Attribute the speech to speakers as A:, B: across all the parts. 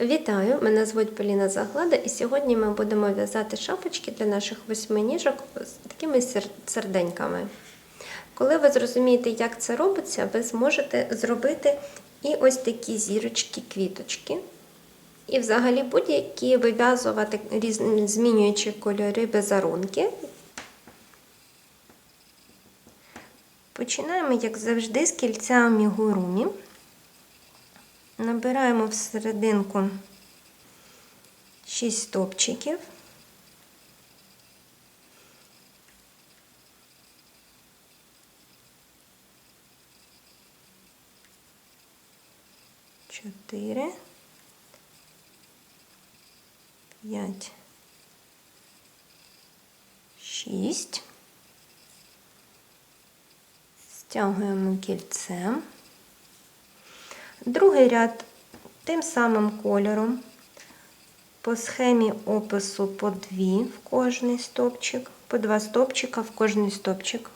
A: Вітаю! Мене звуть Поліна Заглада, і сьогодні ми будемо в'язати шапочки для наших восьминіжок з такими серденьками. Коли ви зрозумієте, як це робиться, ви зможете зробити і ось такі зірочки, квіточки. І взагалі будь-які вив'язувати різні змінюючі кольори візерунки. Починаємо, як завжди, з кільця амігурумі. Набираємо в серединку 6 стопчиків. Чотири, п'ять, шість. Стягуємо кільцем. Другий ряд тим самим кольором. По схемі опису по дві в кожний стопчик, по два стопчика в кожний стопчик.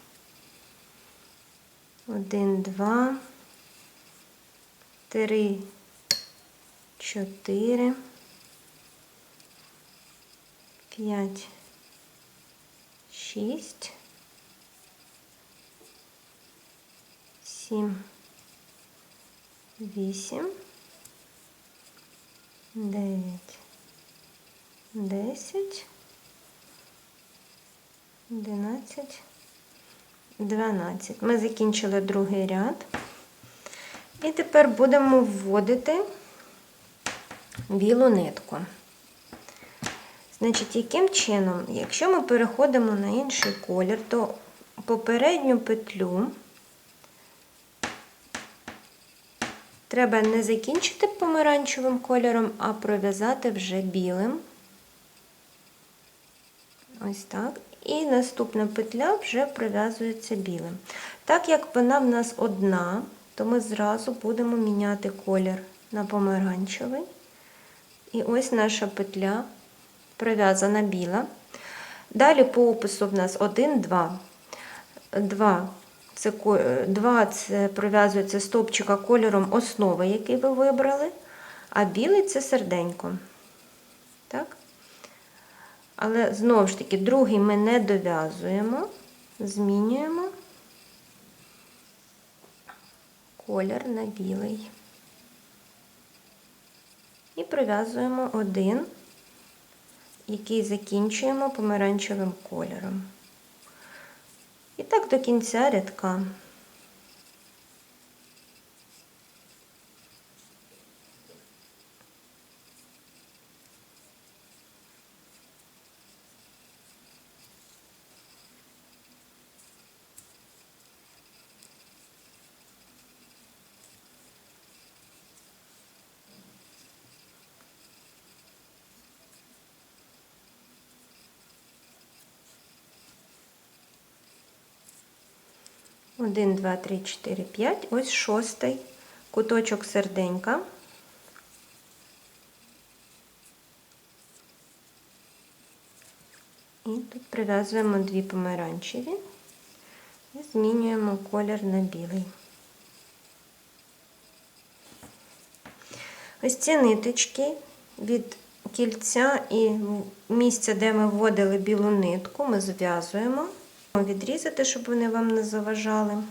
A: Один, два, три, чотири, п'ять, шість, сім вісім, дев'ять, десять, одинадцять, дванадцять. Ми закінчили другий ряд. І тепер будемо вводити білу нитку. Значить, яким чином, якщо ми переходимо на інший колір, то попередню петлю Треба не закінчити помаранчевим кольором, а пров'язати вже білим. Ось так. І наступна петля вже пров'язується білим. Так як вона в нас одна, то ми зразу будемо міняти колір на помаранчевий. І ось наша петля пров'язана біла. Далі по опису в нас 1, 2. 2 це, два це пров'язується стовпчика кольором основи, який ви вибрали, а білий це серденько. Так? Але знову ж таки, другий ми не дов'язуємо, змінюємо колір на білий. І пров'язуємо один, який закінчуємо помаранчевим кольором. І так до кінця рядка. Один, два, три, чотири, п'ять. Ось шостий куточок серденька. І тут прив'язуємо дві помаранчеві і змінюємо колір на білий. Ось ці ниточки від кільця і місця, де ми вводили білу нитку, ми зв'язуємо. Відрізати, щоб вони вам не заважали.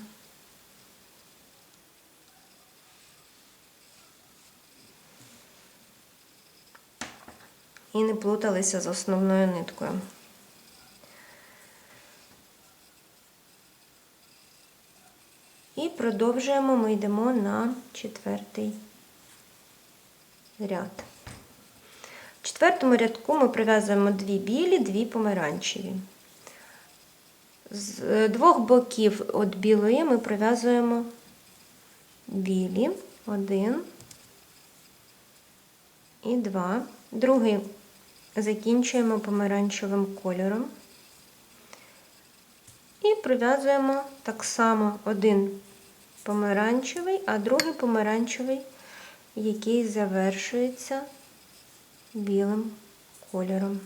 A: І не плуталися з основною ниткою. І продовжуємо, ми йдемо на четвертий ряд. В четвертому рядку ми прив'язуємо дві білі, дві помаранчеві. З двох боків від білої ми прив'язуємо білі, один і два. Другий закінчуємо помаранчевим кольором. І прив'язуємо так само один помаранчевий, а другий помаранчевий, який завершується білим кольором.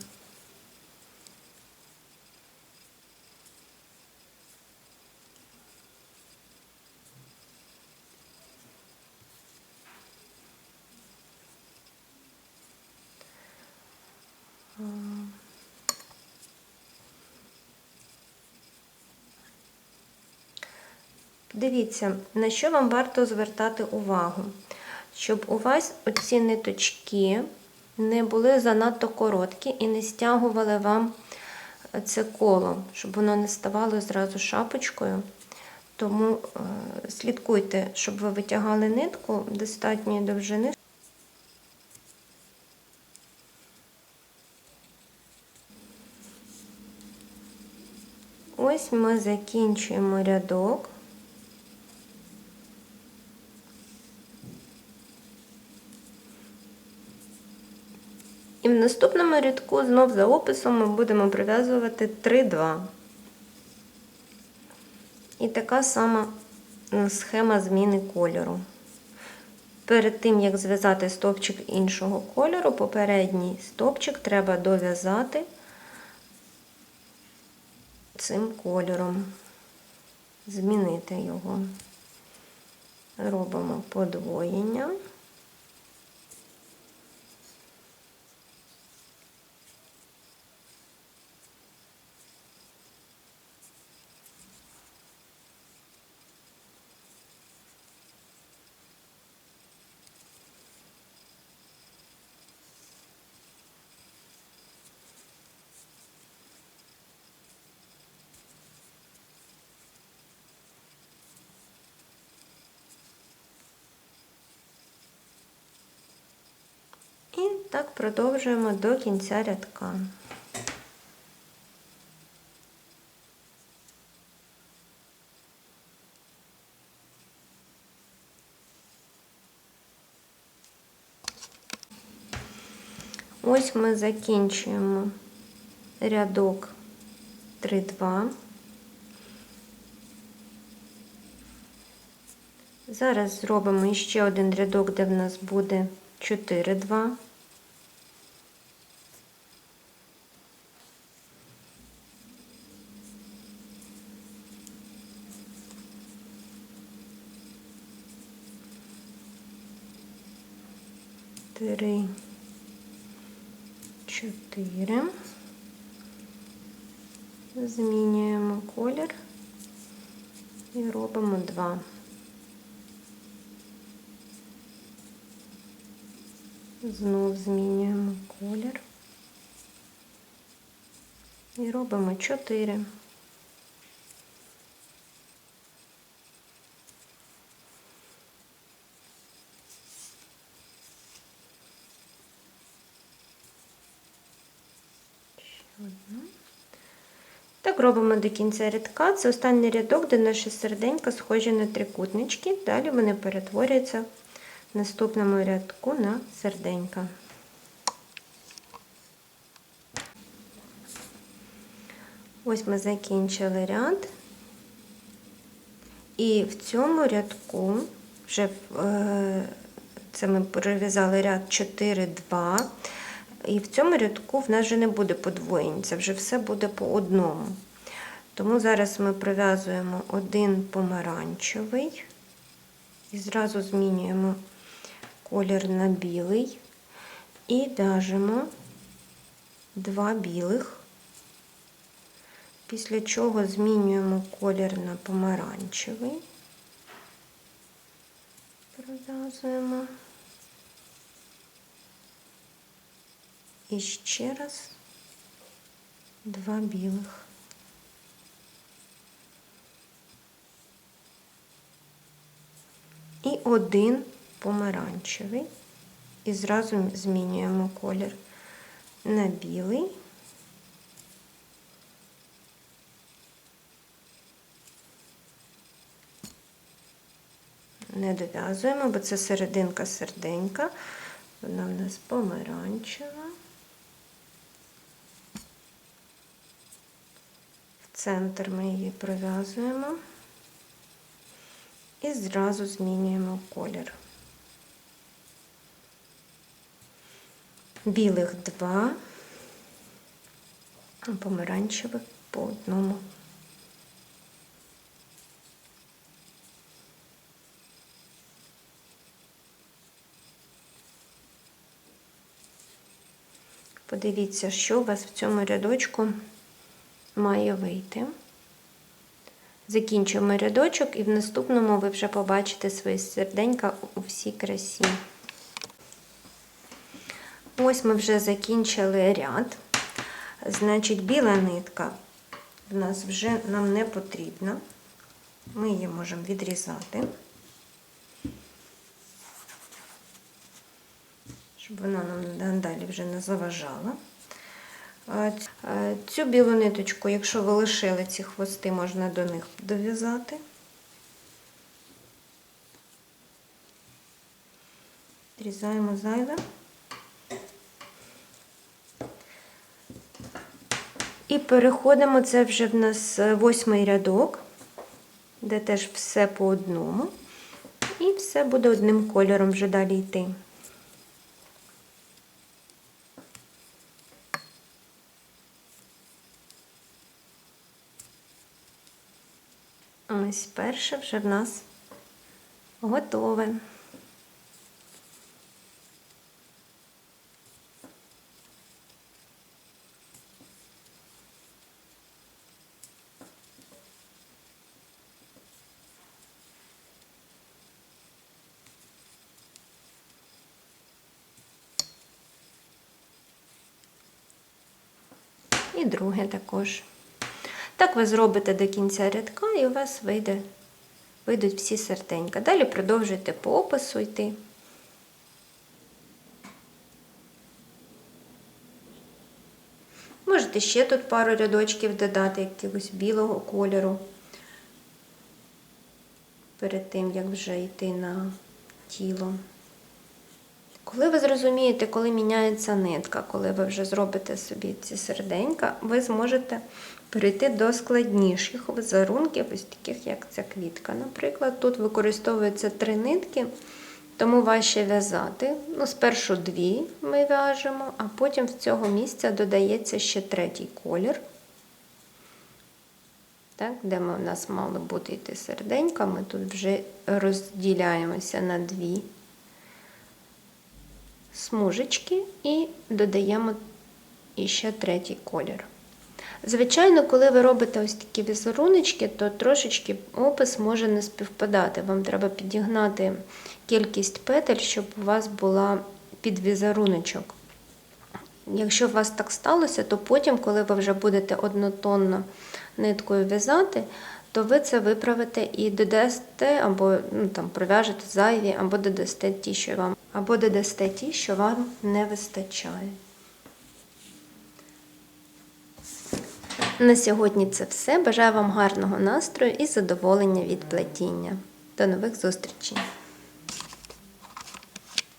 A: Дивіться, на що вам варто звертати увагу, щоб у вас оці ниточки не були занадто короткі і не стягували вам це коло, щоб воно не ставало зразу шапочкою. Тому е, слідкуйте, щоб ви витягали нитку достатньої довжини. Ось ми закінчуємо рядок. І в наступному рядку знов за описом ми будемо прив'язувати 3-2. І така сама схема зміни кольору. Перед тим, як зв'язати стовпчик іншого кольору, попередній стовпчик треба дов'язати цим кольором, змінити його. Робимо подвоєння. І так продовжуємо до кінця рядка. Ось ми закінчуємо рядок 3-2. Зараз зробимо ще один рядок, де в нас буде 4-2. Три, чотири. Змінюємо колір і робимо два. Знов змінюємо колір і робимо 4. Так робимо до кінця рядка. Це останній рядок, де наші серденька схожі на трикутнички. Далі вони перетворюються в наступному рядку на серденька. Ось ми закінчили ряд. І в цьому рядку вже е, це ми перев'язали ряд 4-2. І в цьому рядку в нас вже не буде подвоєнь, це вже все буде по одному. Тому зараз ми прив'язуємо один помаранчевий і зразу змінюємо колір на білий і в'яжемо два білих, після чого змінюємо колір на помаранчевий, пров'язуємо. І ще раз два білих. І один помаранчевий. І зразу змінюємо колір на білий. Не дов'язуємо, бо це серединка серденька, вона в нас помаранчева. В центр ми її пров'язуємо і зразу змінюємо колір. Білих два, помаранчевих по одному. Подивіться, що у вас в цьому рядочку має вийти. Закінчуємо рядочок, і в наступному ви вже побачите свої серденька у всій красі. Ось ми вже закінчили ряд. Значить, біла нитка в нас вже нам не потрібна. Ми її можемо відрізати, щоб вона нам далі вже не заважала. Цю білу ниточку, якщо ви лишили ці хвости, можна до них дов'язати. Відрізаємо зайве. І переходимо, це вже в нас восьмий рядок, де теж все по одному. І все буде одним кольором вже далі йти. Ось перше вже в нас готове. Друге також. Так ви зробите до кінця рядка і у вас вийде, вийдуть всі серденька. Далі продовжуйте по опису йти. Можете ще тут пару рядочків додати якогось білого кольору. Перед тим, як вже йти на тіло. Коли ви зрозумієте, коли міняється нитка, коли ви вже зробите собі ці серденька, ви зможете перейти до складніших візерунків, ось таких, як ця квітка. Наприклад, тут використовуються три нитки, тому важче в'язати. Ну, Спершу дві ми в'яжемо, а потім з цього місця додається ще третій колір. Так, Де ми, у нас мали бути йти серденька, ми тут вже розділяємося на дві смужечки і додаємо іще третій колір. Звичайно, коли ви робите ось такі візеруночки, то трошечки опис може не співпадати. Вам треба підігнати кількість петель, щоб у вас була під візеруночок. Якщо у вас так сталося, то потім, коли ви вже будете однотонно ниткою в'язати, то ви це виправите і додасте, або ну, там, пров'яжете зайві, або додасте ті, що вам, або додасте ті, що вам не вистачає. На сьогодні це все. Бажаю вам гарного настрою і задоволення від плетіння. До нових зустрічей!